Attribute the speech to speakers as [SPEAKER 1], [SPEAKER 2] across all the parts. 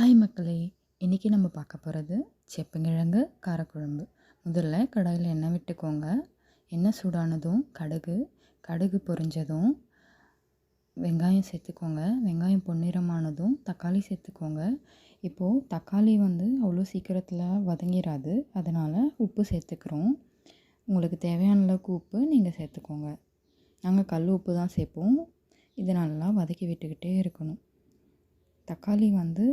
[SPEAKER 1] Hi மக்களே இன்றைக்கி நம்ம பார்க்க போகிறது செப்பங்கிழங்கு காரக்குழம்பு. முதல்ல கடாயில் எண்ணெய் விட்டுக்கோங்க. எண்ணெய் சூடானதும் கடுகு கடுகு பொரிஞ்சதும் வெங்காயம் சேர்த்துக்கோங்க. வெங்காயம் பொன்னிறமானதும் தக்காளி சேர்த்துக்கோங்க. இப்போது தக்காளி வந்து அவ்வளோ சீக்கிரத்தில் வதங்கிடாது அதனால் உப்பு சேர்த்துக்கிறோம். உங்களுக்கு தேவையான அளவுக்கு உப்பு நீங்கள் சேர்த்துக்கோங்க. நாங்கள் கல் உப்பு தான் சேர்ப்போம். இதை நல்லா வதக்கி விட்டுக்கிட்டே இருக்கணும். தக்காளி வந்து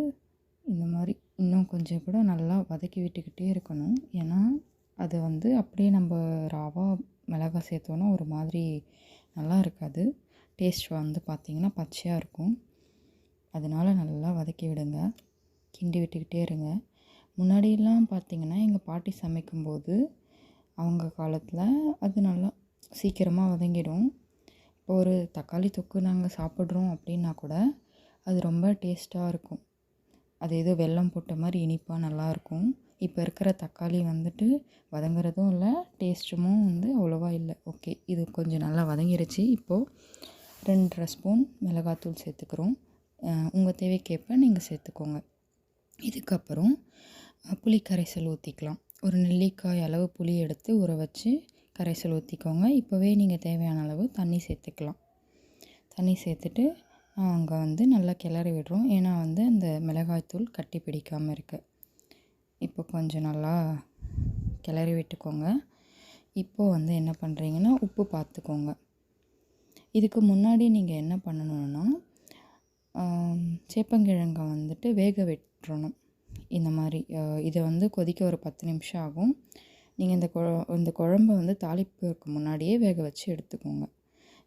[SPEAKER 1] கொஞ்சம் கூட நல்லா வதக்கி விட்டுக்கிட்டே இருக்கணும். ஏன்னா அது வந்து அப்படியே நம்ம ராவா மிளகாய் சேர்த்தோன்னா ஒரு மாதிரி நல்லா இருக்காது. டேஸ்ட் வந்து பார்த்திங்கன்னா பச்சையாக இருக்கும். அதனால் நல்லா வதக்கி விடுங்க. கிண்டி விட்டுக்கிட்டே இருங்க. முன்னாடியெல்லாம் பார்த்திங்கன்னா எங்கள் பாட்டி சமைக்கும்போது அவங்க காலத்தில் அது நல்லா சீக்கிரமாக வதங்கிடும். இப்போ ஒரு தக்காளி தொக்கு நாங்கள் சாப்பிட்றோம் அப்படின்னா கூட அது ரொம்ப டேஸ்ட்டாக இருக்கும். அது ஏதோ வெல்லம் போட்ட மாதிரி இனிப்பாக நல்லாயிருக்கும். இப்போ இருக்கிற தக்காளி வந்துட்டு வதங்குறதும் இல்லை டேஸ்ட்டும் வந்து அவ்வளோவா இல்லை. ஓகே இது கொஞ்சம் நல்லா வதங்கிருச்சு. இப்போது ரெண்டரை ஸ்பூன் மிளகாத்தூள் சேர்த்துக்கிறோம். உங்கள் தேவைக்கேற்ப நீங்கள் சேர்த்துக்கோங்க. இதுக்கப்புறம் புளி கரைசல் ஊற்றிக்கலாம் ஒரு நெல்லிக்காய் அளவு புளி எடுத்து ஊற வச்சு கரைசல் ஊற்றிக்கோங்க இப்போவே நீங்கள் தேவையான அளவு தண்ணி சேர்த்துக்கலாம். தண்ணி சேர்த்துட்டு அங்கே வந்து நல்லா கிளறி விடுறோம். ஏன்னா வந்து அந்த மிளகாய்த்தூள் கட்டி பிடிக்காமல் இருக்குது இப்போ கொஞ்சம் நல்லா கிளறி விட்டுக்கோங்க. இப்போது வந்து என்ன பண்ணுறீங்கன்னா உப்பு பார்த்துக்கோங்க இதுக்கு முன்னாடி நீங்கள் என்ன பண்ணணுன்னா சேப்பங்கிழங்கை வந்துட்டு வேக விட்டுறணும். இந்த மாதிரி இதை வந்து கொதிக்க ஒரு பத்து நிமிஷம் ஆகும். நீங்கள் இந்த குழ இந்த குழம்பு வந்து தாளிப்புக்கு முன்னாடியே வேக வச்சு எடுத்துக்கோங்க.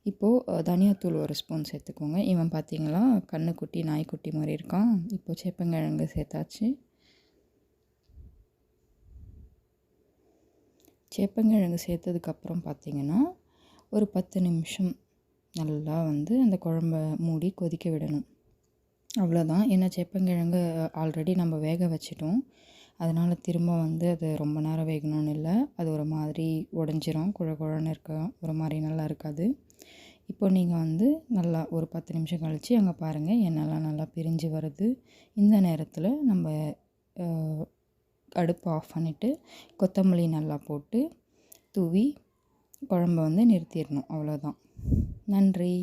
[SPEAKER 1] இப்போது தனியாத்தூள் ஒரு ஸ்பூன் சேர்த்துக்கோங்க. இவன் பார்த்தீங்களா கண்ணுக்குட்டி நாய்க்குட்டி மாதிரி இருக்கான். இப்போ சேப்பங்கிழங்கு சேர்த்தாச்சு. சேப்பங்கிழங்கு சேர்த்ததுக்கப்புறம் பார்த்திங்கன்னா ஒரு பத்து நிமிஷம் நல்லா வந்து அந்த குழம்ப மூடி கொதிக்க விடணும். அவ்வளோதான். ஏன்னா சேப்பங்கிழங்கு ஆல்ரெடி நம்ம வேக வச்சிட்டோம். அதனால் திரும்ப வந்து அது ரொம்ப நேரம் வேகணும்னு இல்லை. அது ஒரு மாதிரி உடஞ்சிரும். குழ குழன்னு இருக்க ஒரு மாதிரி நல்லா இருக்காது. இப்போ நீங்கள் வந்து நல்லா ஒரு பத்து நிமிஷம் கழித்து அங்கே பாருங்கள் என்னெல்லாம் நல்லா பிரிஞ்சு வருது. இந்த நேரத்தில் நம்ம அடுப்பு ஆஃப் பண்ணிவிட்டு கொத்தமல்லி நல்லா போட்டு தூவி குழம்ப வந்து நிறுத்திடணும். அவ்வளோதான் நன்றி.